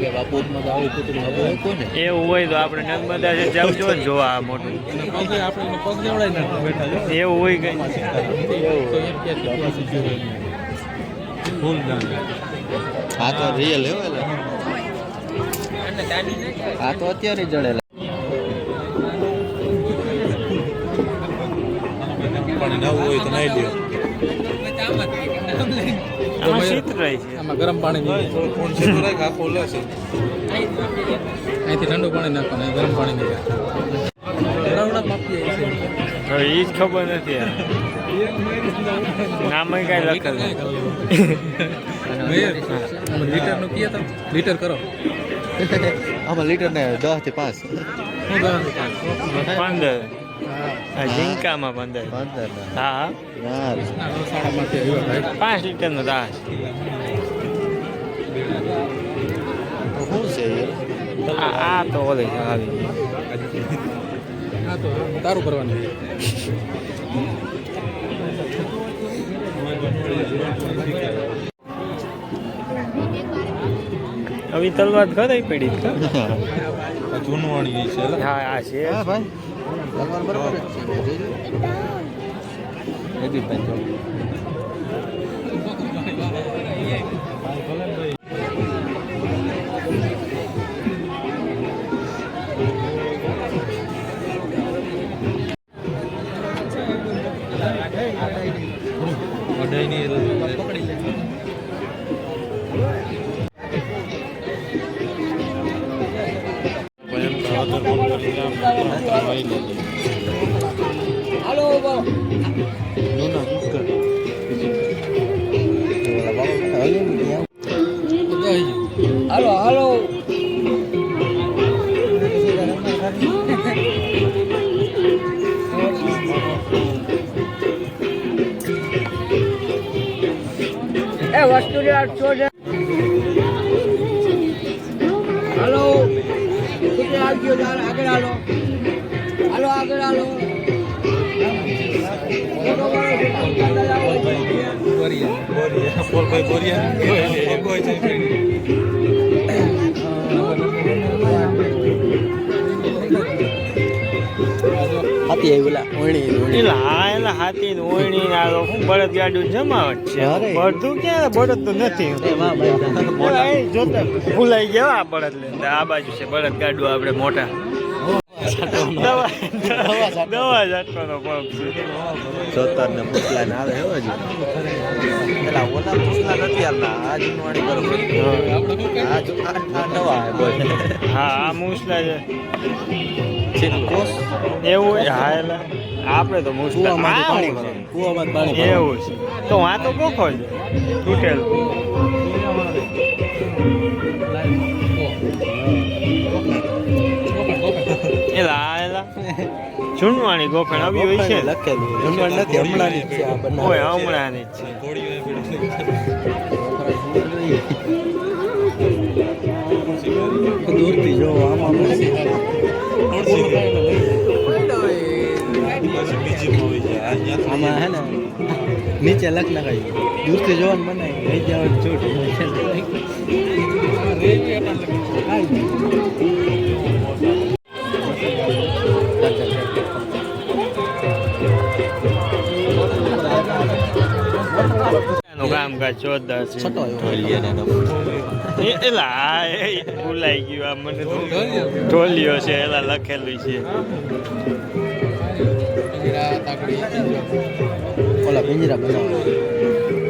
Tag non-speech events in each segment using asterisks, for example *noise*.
કે બાપુ તો આવું કૂતરું આવું હોય કોને? એવું હોય તો આપણે નર્મદા છે જવું ને જોવા આ મોટું. પગ આપણે એને પગ દેવડાય ને બેઠા જો. એવું હોય કઈ. કે ફૂલ દાન આ તો રિયલ એવો એટલે. આ તો અત્યારે જડેલા. પણ નવું હોય તો નહીં લ્યો. આમાં છે. આમાં ગરમ પાણી નહીં ફોન છે તો રાખ આખો લે છે. અહીંથી ઠંડુ પાણી નાખવાનું ગરમ પાણી નહીં રાવડા માપી છે. હવે એ જ ખબર નથી આ. કઈ લખેલ લીટરનું કીએ તો લીટર કરો. આમાં લીટર ને દસથી પાંચ? પંદર ઝીંકામાં પંદર પંદર હા. પાંચ લીટરનો દાસ શું છે આ આ તો ઓલે આવી તારું કરવાનું હવે તલવાર ખરાઈ પડી *laughs* છે જૂનવાણી છે હા આ છે. હા ભાઈ. ભગવાન બરાબર જ છે. એબી ભાઈ હાલો હાલો એ વસ્તુ આઠસો છે હાલો. આગળ હાલો હાલો. આગળ આવો. હાથી ઓણી એટલે હા એલા હાથી ને આ લોકો બળદ ગાડું જમાવટ છે. બળદું ક્યાં બળદ તો નથી. જોતા ભૂલાઈ ગયા આ બળદ લે આ બાજુ છે બળદ ગાડું આપણે મોટા. દવા દવા પંપ છે સત્તર ને પુતલા ને આવે હો હજી. પેલા ઓલા પુતલા નથી હાલના આ જૂનવાણી બરોબર આ જો આ આ નવા હા આ મૂસલા છે. એવું હા એટલે આપણે તો મૂસલા પાણી પાણી એવું છે. તો આ તો કોખો છે? તૂટેલું. એલા એલા ગોખણ આવી હોય છે. લખેલું જૂનવાણી નથી હમણાંની જ છે. આ બનાવેલી હોય છે. હમણાંની જ છે. દૂરથી જો આમાં આમાં હે ને નીચે લખ લગાવી દૂરથી જોવાનું બનાવી લઈ જવાનું છૂટ. એનું કામકાજ જોરદાર છે. એલા ભૂલાઈ ગયું આ મને ઢોલિયો છે એલા લખેલું છે. ઓલા પિંજરા બનાવે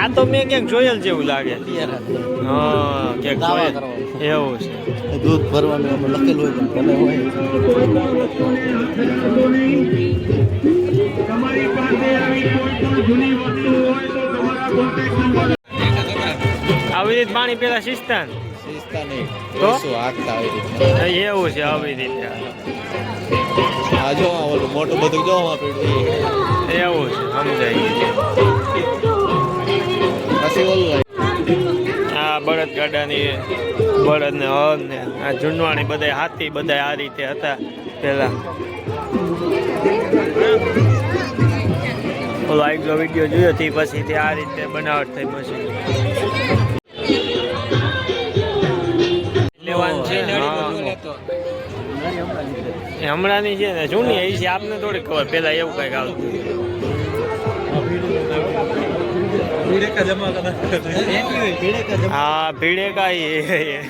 આ તો મેં ક્યાંક જોયેલ જેવું લાગે. હા ક્યાંક જોયેલ. એવું છે. દૂધ ભરવાનું લખેલું હોય પણ ભલે હોય. આવી રીત પાણી પેલા સિસ્તાન શીશતા નહીં. તો? આવી એવું છે આવી રીતે. આ જો ઓલું મોટું બધું જો આમાં પડ્યું એવું છે સમજાય પછી ઓલું આ બળદગાડાની બળદ ને હર ને આ જુનવાણી બધા હાથી બધા આ રીતે હતા પેલા ઓલો આગલો વીડિયો જોયો તે પછી તે આ રીતે બનાવટ થઈ મશીન. હમણાંની છે ને જૂની એ છે, આપને થોડી ખબર, પેલા એવું કંઈક આવતું હા ભીડે કાઈ એ